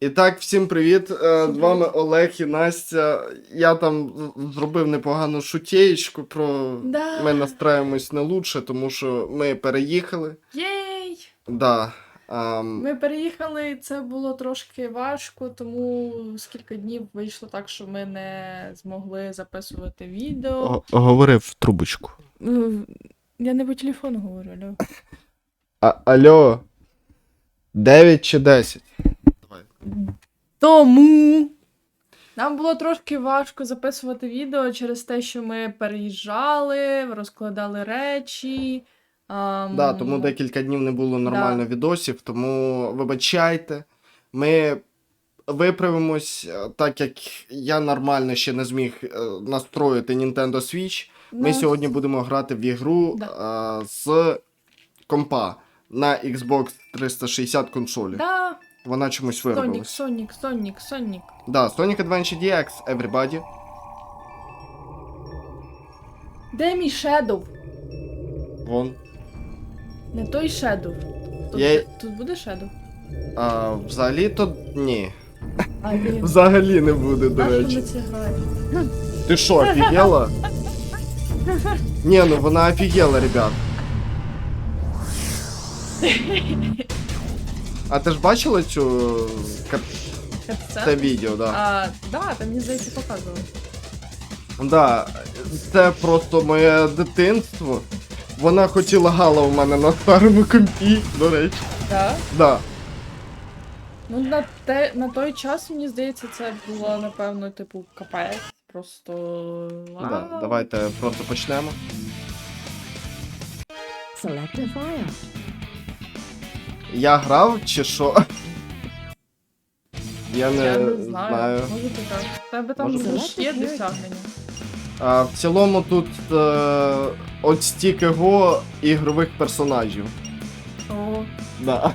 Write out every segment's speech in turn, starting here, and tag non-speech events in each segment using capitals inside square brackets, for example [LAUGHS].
І так, всім привіт. Е, З вами Олег і Настя. Я там зробив непогану шутєєчку про Да. ми настраємось не лучше, тому що ми переїхали. Єй! Да. ем, Ми переїхали, і це було трошки важко, тому скільки днів вийшло так, що ми не змогли записувати відео. Говорив в трубочку. Ну, Я не по телефону говорю, алло. А, алло. 9 чи 10? Тому нам було трошки важко записувати відео через те, що ми переїжджали, розкладали речі. ам, Да, тому декілька днів не було нормально відосів, тому вибачайте. Ми виправимось, е, так як я нормально ще не зміг е, настроїти Nintendo Switch. Ми ну, сьогодні будемо грати в ігру е, з компа на Xbox 360 консолі. Да, Вона чомусь Сонік, виробилась. Сонік, Сонік, Сонік. Да, Sonic Adventure DX, everybody. Де мій Shadow? Вон. Не той Shadow. Тут, Я- тут буде Shadow? А, взагалі то ні. А. [LAUGHS] Взагалі не буде, до Нащо ми речі. це граємо? Ти що, офігела? [LAUGHS] Ні, ну вона офігела, ребят. [LAUGHS] А ти ж бачила цю Це? це відео, да? А, да, там мені здається показували. Да, це просто моє дитинство. Вона хотіла гала у мене на старому компі, до речі. Да? Да. Ну, на, те, на той час, мені здається, це було, напевно, типу, капець. Просто. Да. Давайте просто почнемо. Select a file. Я грав чи що? Я не, Я не знаю. знаю. Може ти так. В тебе там Може ж є досягнення. А, в цілому тут е, от стільки го ігрових персонажів. О, Да.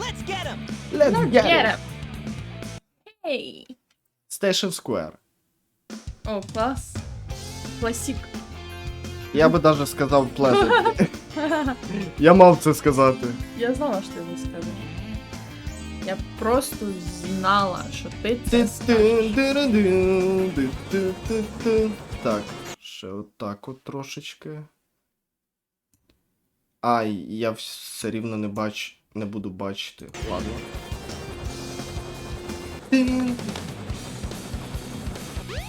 Let's get him! Let's get it. Ей! Station Square. О, клас. Класік. Я би даже сказав Pleasant. [LAUGHS] Я мав це сказати. Я знала, що ти не скажеш. Я просто знала, що ти це скажеш. Так, ще отак от трошечки. Ай, я все рівно не бачу, не буду бачити. Ладно.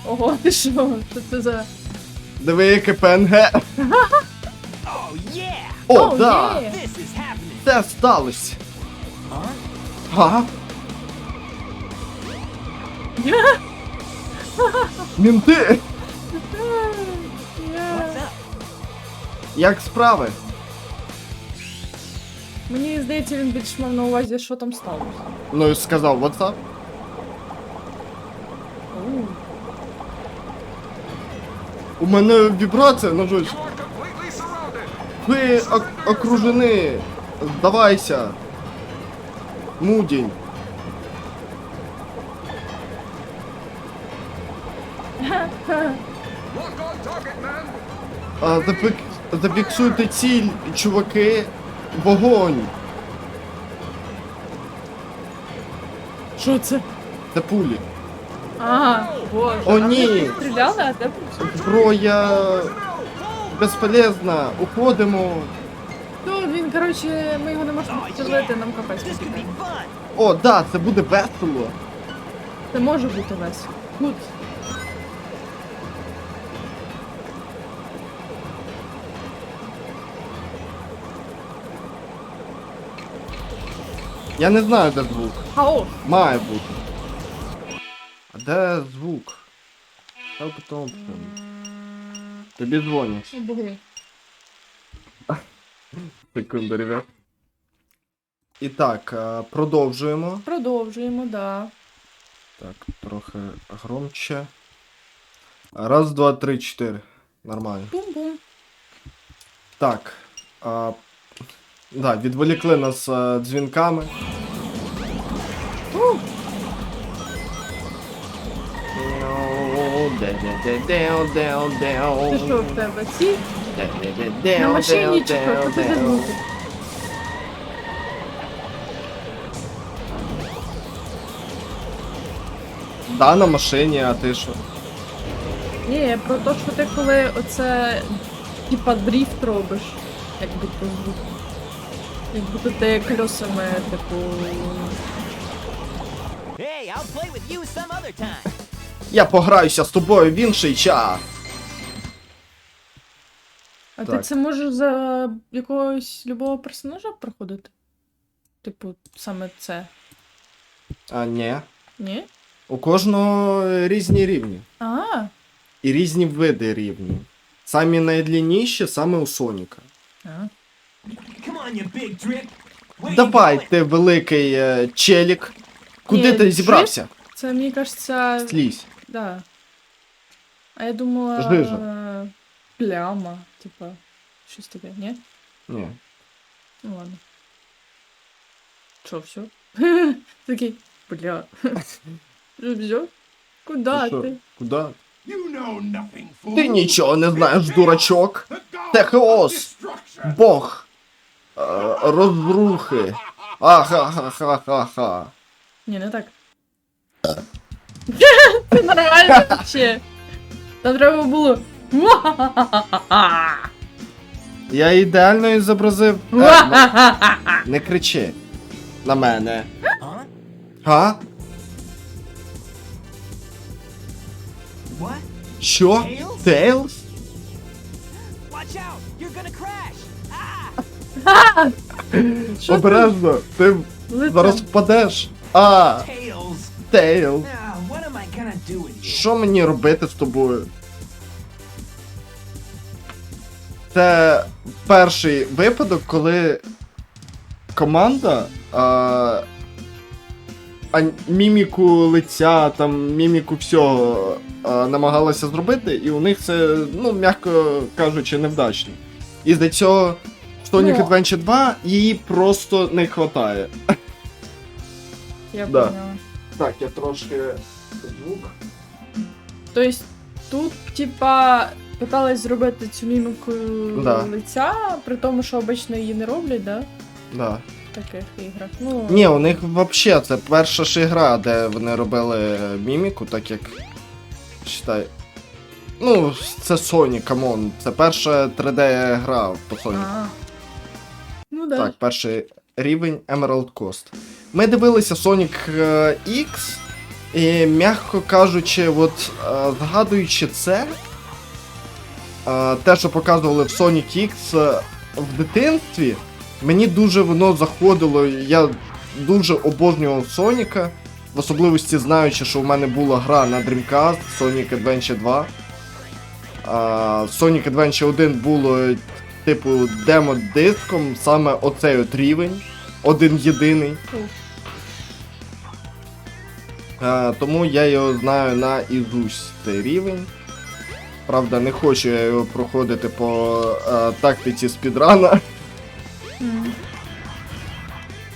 Ого, ти що? Що це за. Диви, яке ПНГ. [LAUGHS] Yeah! О, да! happening! Це сталося. Huh? Га? Мінти! Як справи? Мені здається, він більш мав на увазі, що там сталося. Ну і сказав, what's up? У мене вібрація на жойстику. Ви ок- окружені. Здавайся. Мудінь. А, запик... Зафіксуйте ціль, чуваки. Вогонь. Що це? Це пулі. А, боже. О, ми ні. тут Стріляли, а де Зброя безполезна. Уходимо. Ну, він, коротше, ми його не можемо підстрелити, нам капець потрібен. О, да, це буде весело. Це може бути весело. Тут. Я не знаю, де звук. Хаос. Має бути. А де звук? Help Thompson. Тобі дзвонять. О. Секунду, ребят. І так, е, продовжуємо. Продовжуємо, да. Так, трохи громче. Раз, два, три, чотири. Нормально. Бум-бум. Так. А, да, відволікли нас е, дзвінками. Це що в тебе? Ці? На машині чи що? Що це за? Да, на машині, а ти що? Ні, про те, що ти коли оце типа дріфт робиш, як будто звук. Як будто ти колесами, типу. Hey, I'll play with you some other time. Я пограюся з тобою в інший час. А ти Так. це можеш за якогось любого персонажа проходити? Типу, саме це. А ні. Ні? У кожного різні рівні. А, І різні види рівні. Самі найдлінніші саме у Соніка. а. Давай, ти великий е, челік. Куди Ні, ти зібрався? Це, мені кажеться, Слізь. да. А я думала. Жижа. е, Пляма, типа. Щось таке, ні? Ні. Ну ладно. Що, все? [LAUGHS] Такий, бля. [LAUGHS] Ну, все? Куда Ти що? ти? Куди? You know nothing, fool. Ти нічого не знаєш, дурачок. The god Це of хаос. destruction. Бог. Е, розрухи. Ахахахаха. Ні, не так. [LAUGHS] Це нормально ще. Там треба було. Я ідеально зобразив. Е, не кричи на мене. Га? What? Що? Tails? Тейлз? Watch out! You're gonna crash! Ah! Що Обережно, ти ти? зараз впадеш. А, Tails! Тейл. Now, Що мені робити з тобою? Це перший випадок, коли команда а, а, міміку лиця, там, міміку всього а, намагалася зробити, і у них це, ну, м'яко кажучи, невдачно. І за цього в Sonic Ну. Adventure 2 її просто не вистачає. Я Да. поняла. Так, я трошки звук. Тобто тут, типа, питались зробити цю міміку Да. лиця, при тому, що обично її не роблять, да? Да. В таких іграх. Ну, Ні, у них взагалі це перша ж гра, де вони робили міміку, так як. Считай. Ну, це Sony, камон. Це перша 3D-гра по Sony. А. Ну да. Так, перший рівень Emerald Coast. Ми дивилися Sonic е, X, і, м'яко кажучи, от е, згадуючи це, е, те, що показували в Sonic X е, в дитинстві, мені дуже воно заходило. Я дуже обожнював Соніка, в особливості знаючи, що в мене була гра на Dreamcast Sonic Adventure 2. А, Sonic Adventure 1 було типу демо-диском, саме оцей от рівень, один єдиний. Е, тому я його знаю на Ізусь цей рівень. Правда, не хочу я його проходити по е, тактиці спідрана.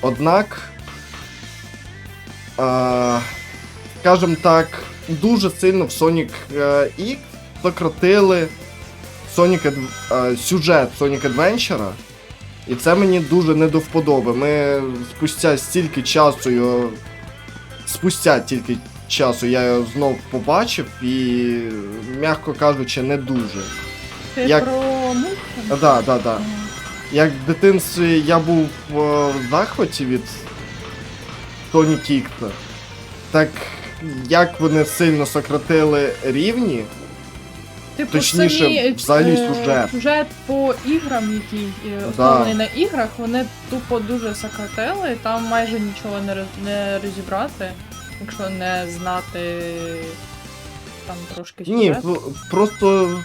Однак, е, скажімо так, дуже сильно в Sonic X сократили Sonic, е, сюжет Sonic Adventure. І це мені дуже не до вподоби. Ми спустя стільки часу його. Спустя тільки часу я його знов побачив і, м'яко кажучи, не дуже. Ти Як- про мультфільм? Да, да, да. Як в дитинстві я був е, в захваті від Тоні Кікта, так як вони сильно сократили рівні, Типу, Точніше, самі, взагалі е, сюжет. Сюжет по іграм, які е, оснований на іграх, вони тупо дуже сократили, там майже нічого не, роз- не розібрати, якщо не знати там трошки ні, сюжет. п- просто,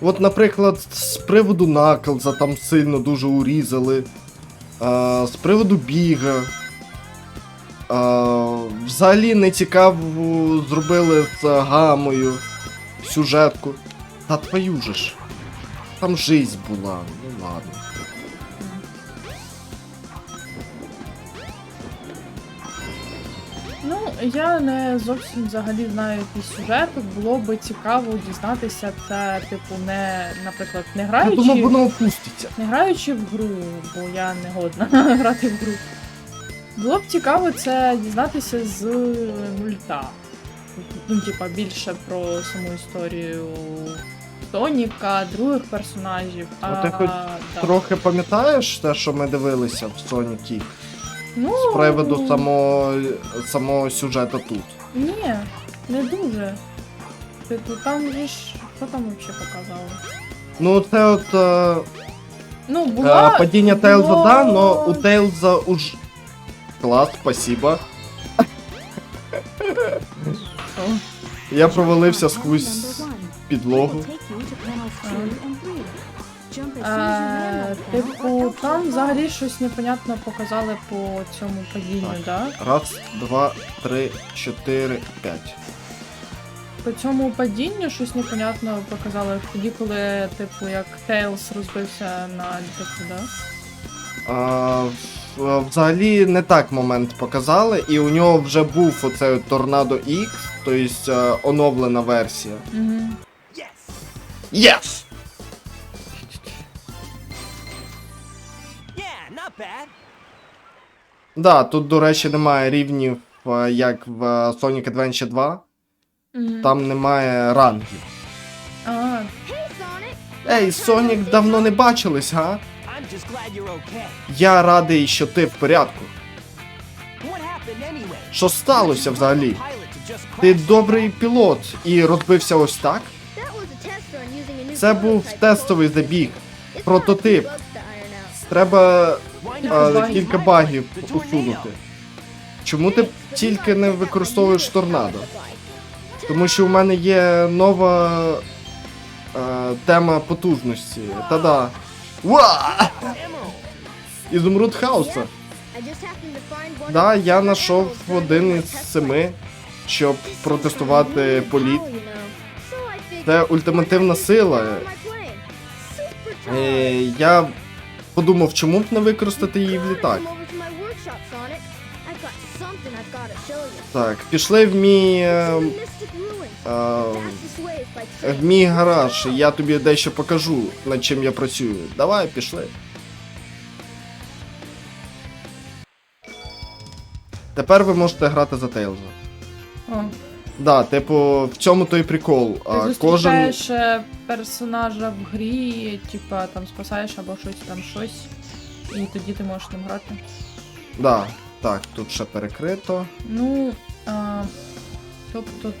от, наприклад, з приводу Наклза там сильно дуже урізали, а, з приводу біга. А, взагалі не цікаво зробили з гамою сюжетку. Та твою же ж. Там жизнь була, ну ладно. Ну, я не зовсім взагалі знаю який сюжет. Було би цікаво дізнатися це, типу, не, наприклад, не Я граючи. думав, воно опуститься. Не граючи в гру, бо я не годна [LAUGHS] грати в гру. Було б цікаво це дізнатися з мульта. ну, типа, більше про саму історію Соніка, других персонажів. Ну, а, ти хоч да. Трохи пам'ятаєш те, що ми дивилися в X? ну, З приводу самого, самого сюжету тут. Ні, не дуже. Типу, там же ж. Що там взагалі показали? Ну, це от е, Ну, була. е, падіння Тейлза, да, но у Тейлза уж. Клас, спасибо. Що? Я провалився сквозь підлогу. Е, типу, там взагалі щось непонятно показали по цьому падінню, Так. да? Раз, два, три, чотири, п'ять. По цьому падінню щось непонятно показали тоді, коли, типу, як Тейлз розбився на літаку, да? А, в- взагалі не так момент показали, і у нього вже був оцей Торнадо X, тобто оновлена версія. Угу. Yes. Yeah, not bad. Да, тут, до речі, немає рівнів, е, як в е, Sonic Adventure 2. Угу. Там немає рангів. А, Ей, Сонік, давно не бачились, га? Okay. Я радий, що ти в порядку. Anyway? Що сталося взагалі? Ти добрий пілот і розбився ось так? Це був тестовий забіг. Прототип. Треба Why Кілька багів. усунути. Чому ти тільки не використовуєш торнадо? Тому що у мене є нова е, тема потужності. Та-да. Ізумруд хаоса. Да, я знайшов один із семи, щоб протестувати політ. Це ультимативна сила. Е, я подумав, чому б не використати її в літак. Так, пішли в мій. е, е, в мій гараж, я тобі дещо покажу, над чим я працюю. Давай, пішли. Тепер ви можете грати за Тейлза. Да, типу, в цьому той прикол. Ти А, кожен. зустрічаєш е, персонажа в грі, типа там спасаєш або щось там щось. І тоді ти можеш ним грати. Да, так, тут ще перекрито. Ну, а, тобто,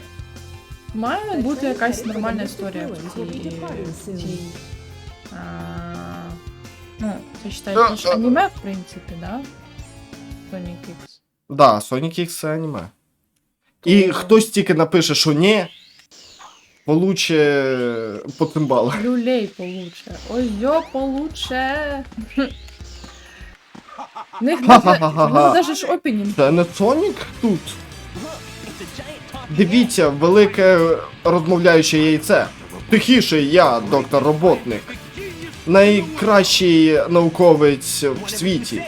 має бути якась нормальна історія в цій. цій а, ну, це вважається ж аніме, в принципі, да? Sonic X. Да, Sonic X це аніме. І хтось тільки напише, що ні, получе по цимбалах. Люлей получше. Ой, йо, получше. В них навіть ж опенінг. Це не Sonic тут. Дивіться, велике розмовляюче яйце. Тихіше, я, доктор роботник. Найкращий науковець в світі.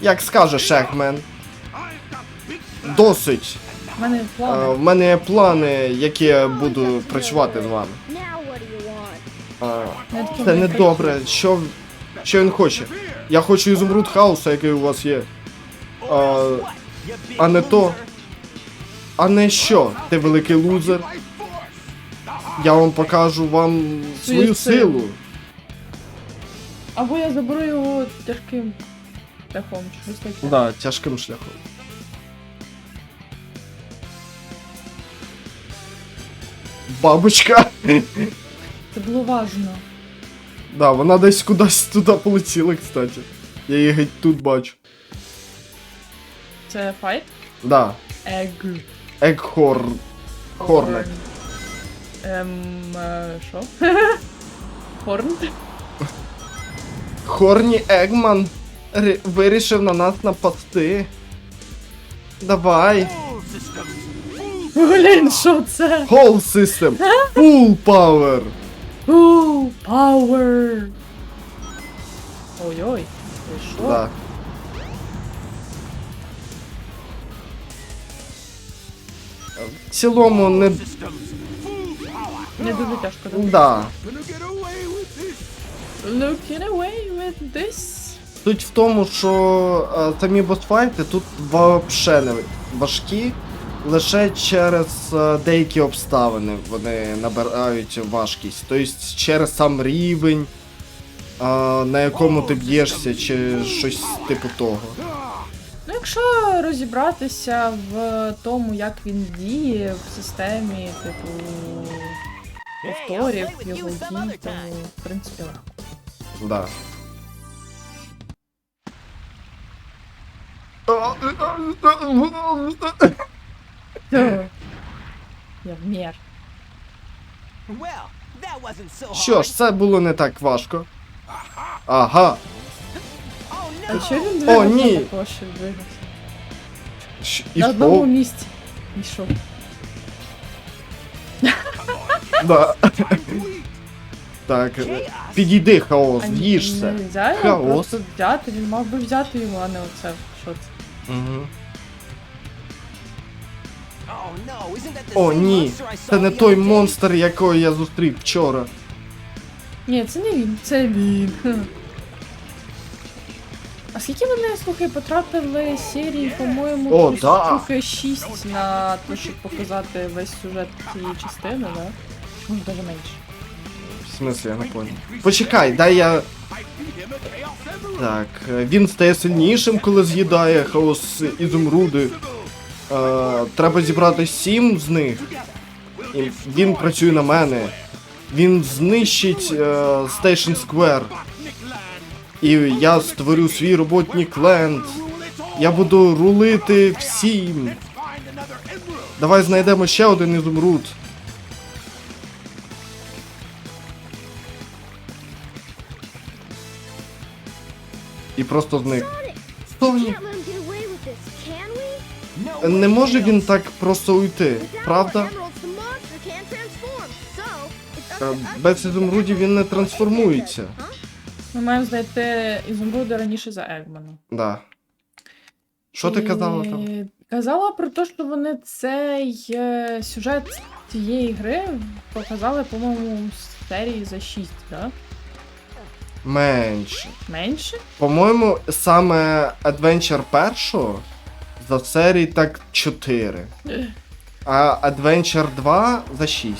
Як скаже Шехмен. Досить. У мене Е, плани. В мене плани, які я буду працювати з вами. Е, такі Це не добре. Що, що він хоче? Я хочу ізумруд хаоса, який у вас є. А, а не то. А не що? Ти великий лузер. Я вам покажу вам свою силу. Або я заберу його тяжким шляхом, щось таке. Да, тяжким шляхом. Бабочка. Це було важно. Да, вона десь кудись туди полетіла, кстати. Я її геть тут бачу. Це файт? Да. Ег. Егхор. Хорнет. Ем, е, що? [LAUGHS] Хорн? Хорні Егман ри- вирішив на нас напасти. Давай. Full. Блін, що це? Whole system. Full power. У, power! Ой-ой, ти що? Да. В цілому не. Full. Не дуже тяжко. так? Да. Looking away with this. Суть в тому, що е, самі босфайти тут вообще не важкі. Лише через е, деякі обставини вони набирають важкість. Тобто через сам рівень, е, на якому ти б'єшся, чи щось типу того. Ну, якщо розібратися в тому, як він діє в системі, типу повторів, його дій, то в принципі легко. Да. Я hard. Що ж, це було не так важко. Ага. Oh А чого він О, ні. також, що двигався? Щ- І На одному що? місці. Йшов. [LAUGHS] Да. Так, підійди, хаос, А їж це. нельзя його Хаос. просто взяти, він мав би взяти його, а не оце. Що це? Угу. О, ні, це не той монстр, якого я зустрів вчора. Ні, це не він, це він. А скільки вони, слухай, потратили серії, по-моєму, О, да. трохи 6 на те, щоб показати весь сюжет цієї частини, да? Ну, даже менше. В смысле, я не понял. Почекай, дай я. Так, е, він стає сильнішим, коли з'їдає хаос ізумруди. Е, треба зібрати сім з них. І він працює на мене. Він знищить е, Station Square. І я створю свій роботник ленд. Я буду рулити всім. Давай знайдемо ще один ізумруд. І просто зник. Сонік. Не може він так просто уйти, правда? Без ізумрудів він не трансформується. Ми маємо знайти ізумруди раніше за Егмана. Да. Що ти казала там? Казала про те, що вони цей е, сюжет цієї гри показали, по-моєму, в серії за 6, да? Менше. Менше? По-моєму, саме Adventure першого за серії так 4. А Adventure 2 за 6.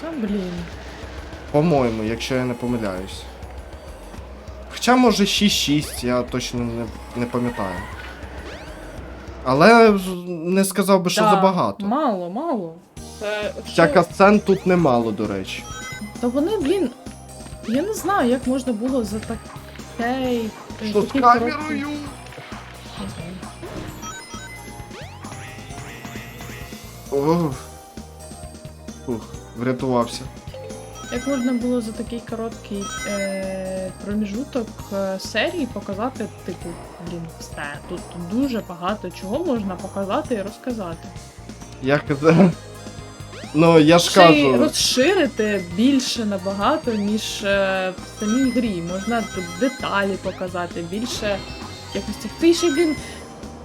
Та блін. По-моєму, якщо я не помиляюсь. Хоча може 6-6, я точно не, не пам'ятаю. Але не сказав би, що Да, забагато. Мало, мало. Хоча що- касцен тут немало, до речі. Та вони, блін. Я не знаю, як можна було за такий. е, Що з камерою? Ох. Фух, врятувався. Як можна було за такий короткий е, проміжуток е, серії показати, типу, блін, все. Тут дуже багато чого можна показати і розказати. Я казав. Ну, я ж Ще й розширити більше набагато, ніж е, в самій грі. Можна тут деталі показати, більше якось цих. Ти ще він.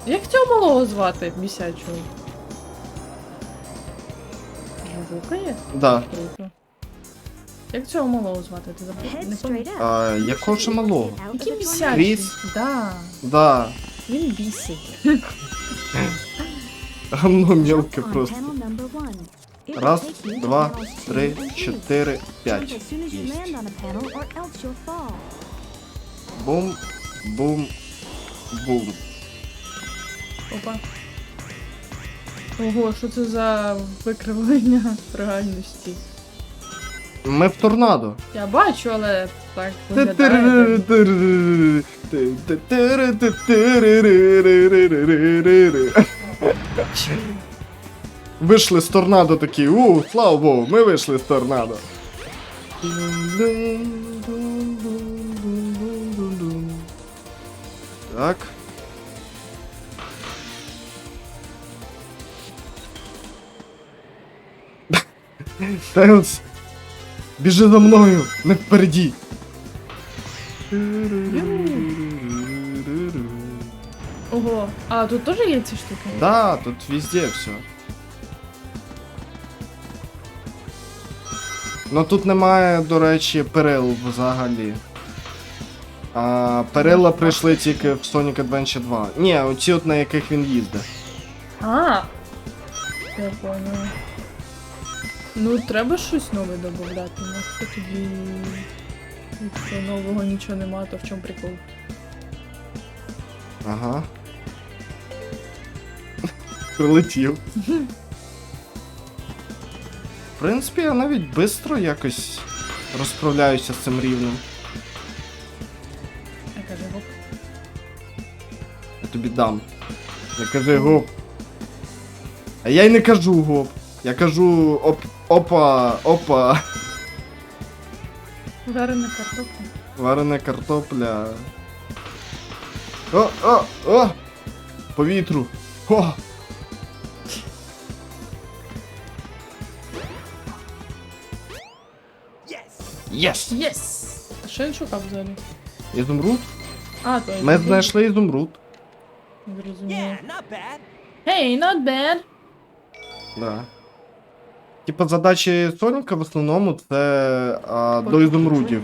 Як цього малого звати місячого? Жукає? Да. Круто. Як цього малого звати? Ти забув? Не пам'ятаю. А, якого ще малого? Який the місячий? Кріс? Да. Да. Він бісить. [LAUGHS] Гамно мілке просто. Раз, два, три, чотири, п'ять. Єсть. Бум, бум, бум. Опа. Ого, що це за викривлення реальності? Ми в торнадо. Я бачу, але так виглядає. Вийшли з торнадо такі, у, слава Богу, ми вийшли з торнадо. Так. Тейлз, біжи за мною, не впереді. Ого, а тут теж є ці штуки? Да, тут везде все. Ну тут немає, до речі, перил взагалі. А, перила прийшли тільки в Sonic Adventure 2. Ні, оці от на яких він їздить. А, Я поняла. Ну, треба щось нове додати. Ну, хто тоді. Якщо нового нічого нема, то в чому прикол? Ага. Прилетів. В принципі, я навіть швидко якось розправляюся з цим рівнем. Я кажу, гоп. Я тобі дам. Не кажи гоп. А я й не кажу гоп. Я кажу оп, опа, опа, Варена картопля. варена картопля. О, о, о! Повітру. О! Yes! Єс! Єс! А що він шукав взагалі? Ізумруд? А, то Ми знайшли ізумруд. Зрозуміло. Yeah, not bad. Hey, not bad! Да. Типа задачі Соніка в основному це а, до ізумрудів.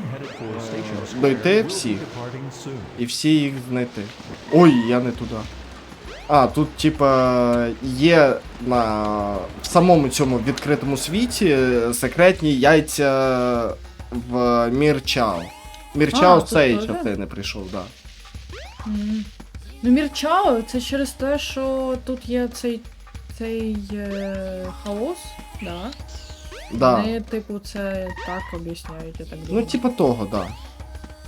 Дойти всіх і всі їх знайти. Ой, я не туди. А, тут, типа, є на в самому цьому відкритому світі секретні яйця в Мірчао. Мірчао цей теж? частини прийшов, да. М. Ну, Мірчао, це через те, що тут є цей, цей е, хаос, да? да. Вони, типу, це так об'ясняють, я так Ну, думаю. типа того, да.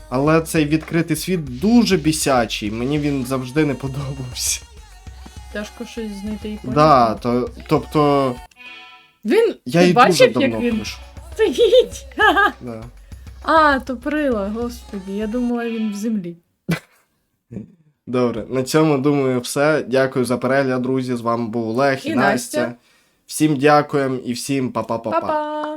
Але цей відкритий світ дуже бісячий, мені він завжди не подобався. Тяжко щось знайти і поняти. Да, то, тобто, Він, я ти і дуже бачив, давно як він пишу. стоїть? Да. А, то прила, господі, я думала, він в землі. Добре, на цьому думаю все. Дякую за перегляд, друзі. З вами був Олег і, І Настя. Настя. Всім дякуємо і всім па-па-па-па. Па-па!